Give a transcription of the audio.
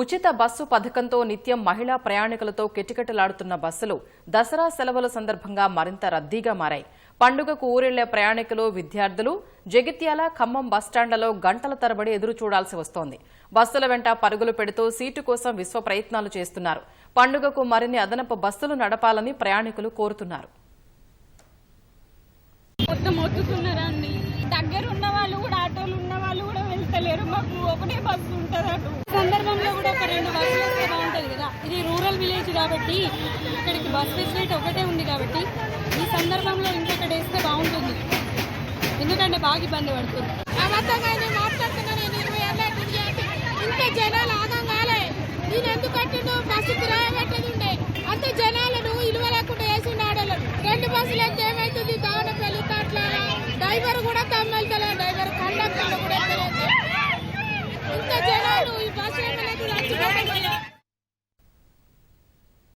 ఉచిత బస్సు పథకంతో నిత్యం మహిళా ప్రయాణికులతో కిటకిటలాడుతున్న బస్సులు దసరా సెలవుల సందర్భంగా మరింత రద్దీగా మారాయి. పండుగకు ఊరెళ్ళే ప్రయాణికులు విద్యార్థులు జగిత్యాల ఖమ్మం బస్టాండ్లలో గంటల తరబడి ఎదురు చూడాల్సి వస్తోంది. బస్సుల వెంట పరుగులు పెడుతూ సీటు కోసం విశ్వ ప్రయత్నాలు చేస్తున్నారు. పండుగకు మరిన్ని అదనపు బస్సులు నడపాలని ప్రయాణికులు కోరుతున్నారు. మొత్తం దగ్గర ఉన్న వాళ్ళు కూడా ఆటోలు ఉన్న వాళ్ళు కూడా వెళ్తలేరు. మాకు ఒకటే బస్సు ఉంటుంది ఒక రెండు బస్సులు వస్తే బాగుంటుంది కదా. ఇది రూరల్ విలేజ్ కాబట్టి ఇక్కడికి బస్ ఫెసిలిటీ ఒకటే ఉంది కాబట్టి ఈ సందర్భంలో ఇంకొకటి వేస్తే బాగుంటుంది. ఎందుకంటే బాగా ఇబ్బంది పడుతుంది.